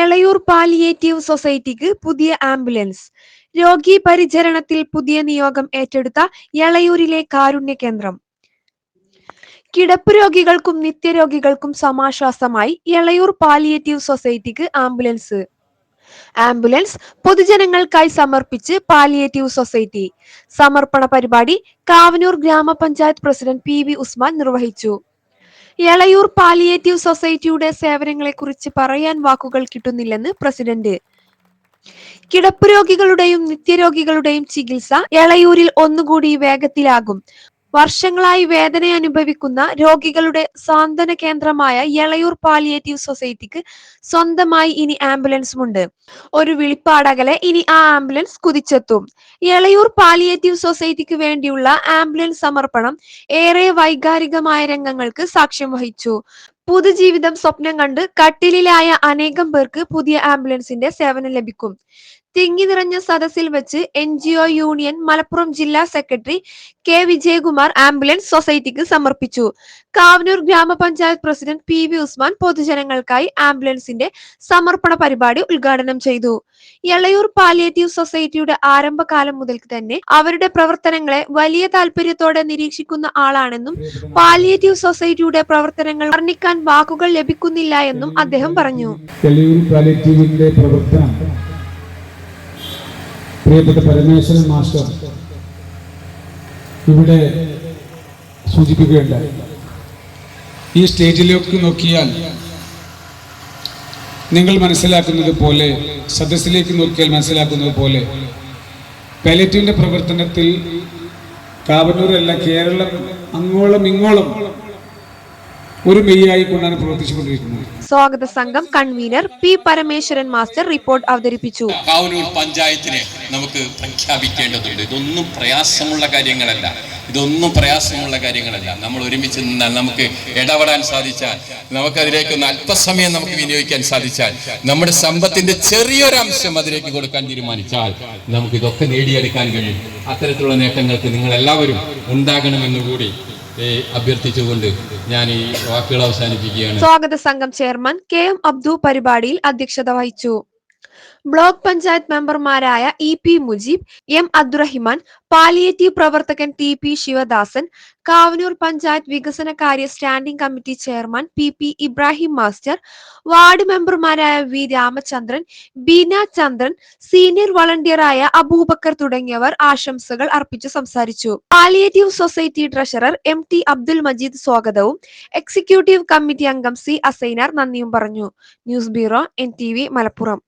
Elayur palliative സൊസൈറ്റിക്ക് പുതിയ ambulance. രോഗി പരിചരണത്തിൽ പുതിയ നിയോഗം ഏറ്റെടുത്ത എളയൂരിലെ കാരുണ്യ കേന്ദ്രം. കിടപ്പ് രോഗികൾക്കും നിത്യരോഗികൾക്കും സമാശ്വാസമായി എളയൂർ പാലിയേറ്റീവ് സൊസൈറ്റിക്ക് ആംബുലൻസ്. ആംബുലൻസ് പൊതുജനങ്ങൾക്കായി സമർപ്പിച്ച് പാലിയേറ്റീവ് സൊസൈറ്റി. സമർപ്പണ പരിപാടി കാവനൂർ ഗ്രാമപഞ്ചായത്ത് പ്രസിഡന്റ് പി ഉസ്മാൻ നിർവഹിച്ചു. എളയൂർ പാലിയേറ്റീവ് സൊസൈറ്റിയുടെ സേവനങ്ങളെക്കുറിച്ച് പറയാൻ വാക്കുകൾ കിട്ടുന്നില്ലെന്ന് പ്രസിഡന്റ്. കിടപ്പ് രോഗികളുടെയും നിത്യരോഗികളുടെയും ചികിത്സ എളയൂരിൽ ഒന്നുകൂടി വേഗത്തിലാകും. വർഷങ്ങളായി വേദന അനുഭവിക്കുന്ന രോഗികളുടെ സാന്ത്വന കേന്ദ്രമായ എളയൂർ പാലിയേറ്റീവ് സൊസൈറ്റിക്ക് സ്വന്തമായി ഇനി ആംബുലൻസുമുണ്ട് ഒരു വിളിപ്പാടകലെ ഇനി ആ ആംബുലൻസ് കുതിച്ചെത്തും. എളയൂർ പാലിയേറ്റീവ് സൊസൈറ്റിക്ക് വേണ്ടിയുള്ള ആംബുലൻസ് സമർപ്പണം ഏറെ വൈകാരികമായ രംഗങ്ങൾക്ക് സാക്ഷ്യം വഹിച്ചു. പുതുജീവിതം സ്വപ്നം കണ്ട് കട്ടിലിലായ അനേകം പേർക്ക് പുതിയ ആംബുലൻസിന്റെ സേവനം ലഭിക്കും. തിങ്ങി നിറഞ്ഞ സദസ്സിൽ വെച്ച് N G O union Malappuram ജില്ലാ സെക്രട്ടറി കെ വിജയകുമാർ ആംബുലൻസ് സൊസൈറ്റിക്ക് സമർപ്പിച്ചു. കാവനൂർ ഗ്രാമപഞ്ചായത്ത് പ്രസിഡന്റ് പി വി ഉസ്മാൻ പൊതുജനങ്ങൾക്കായി ആംബുലൻസിന്റെ സമർപ്പണ പരിപാടി ഉദ്ഘാടനം ചെയ്തു. എളയൂർ പാലിയേറ്റീവ് സൊസൈറ്റിയുടെ ആരംഭകാലം മുതൽക്ക് തന്നെ അവരുടെ പ്രവർത്തനങ്ങളെ വലിയ താല്പര്യത്തോടെ നിരീക്ഷിക്കുന്ന ആളാണെന്നും പാലിയേറ്റീവ് സൊസൈറ്റിയുടെ പ്രവർത്തനങ്ങൾ വർണിക്കാൻ വാക്കുകൾ ലഭിക്കുന്നില്ല എന്നും അദ്ദേഹം പറഞ്ഞു. പ്രിയപ്പെട്ട പരമേശ്വരൻ മാസ്റ്റർ ഇവിടെ സൂചിപ്പിക്കുകയുണ്ടായി. ഈ സ്റ്റേജിലേക്ക് നോക്കിയാൽ നിങ്ങൾ മനസ്സിലാക്കുന്നത് പോലെ സദസ്സിലേക്ക് നോക്കിയാൽ മനസ്സിലാക്കുന്നത് പോലെ പാലിറ്റീവിന്റെ പ്രവർത്തനത്തിൽ കാബനൂരല്ല കേരളം അങ്ങോളം ഇങ്ങോളം ഒരു മെയ്യായി കൊണ്ടാണ് പ്രവർത്തിച്ചുകൊണ്ടിരിക്കുന്നത്. സ്വാഗത സംഘം convener P Parameswaran master report അവതരിപ്പിച്ചു. കാവനൂർ പഞ്ചായത്തിനെ നമുക്ക് പ്രഖ്യാപിക്കേണ്ടതുണ്ട്. ഇതൊന്നും പ്രയാസമുള്ള കാര്യങ്ങളല്ല. ഇതൊന്നും പ്രയാസമുള്ള കാര്യങ്ങളല്ല. നമ്മൾ ഒരുമിച്ച് നിന്നാൽ നമുക്ക് ഇടപെടാൻ സാധിച്ചാൽ നമുക്കതിലേക്ക് ഒന്ന് അല്പസമയം നമുക്ക് വിനിയോഗിക്കാൻ സാധിച്ചാൽ നമ്മുടെ സമ്പത്തിന്റെ ചെറിയൊരംശം അതിലേക്ക് കൊടുക്കാൻ തീരുമാനിച്ചാൽ നമുക്ക് ഇതൊക്കെ നേടിയെടുക്കാൻ കഴിയും. അത്തരത്തിലുള്ള നേട്ടങ്ങൾക്ക് നിങ്ങൾ എല്ലാവരും ഉണ്ടാകണമെന്ന് കൂടി ഏ, അഭ്യർത്ഥിച്ചുകൊണ്ട് ഞാൻ ഈ വാക്കുകൾ അവസാനിപ്പിക്കുകയാണ്. സ്വാഗത സംഘം ചെയർമാൻ കെ എം അബ്ദു പരിപാടിയിൽ അധ്യക്ഷത വഹിച്ചു. ബ്ലോക്ക് പഞ്ചായത്ത് മെമ്പർമാരായ E P Mujeeb M Abdurahiman palliative പ്രവർത്തകൻ ടി പി ശിവദാസൻ കാവനൂർ പഞ്ചായത്ത് വികസന കാര്യ standing committee chairman P P Ibrahim master ward മെമ്പർമാരായ വി രാമചന്ദ്രൻ ബീന ചന്ദ്രൻ സീനിയർ വളണ്ടിയറായ അബൂബക്കർ തുടങ്ങിയവർ ആശംസകൾ അർപ്പിച്ചു സംസാരിച്ചു. Palliative society treasurer M T Abdul Majeed സ്വാഗതവും എക്സിക്യൂട്ടീവ് കമ്മിറ്റി അംഗം സി അസൈനാർ നന്ദിയും പറഞ്ഞു. News bureau N T Malappuram.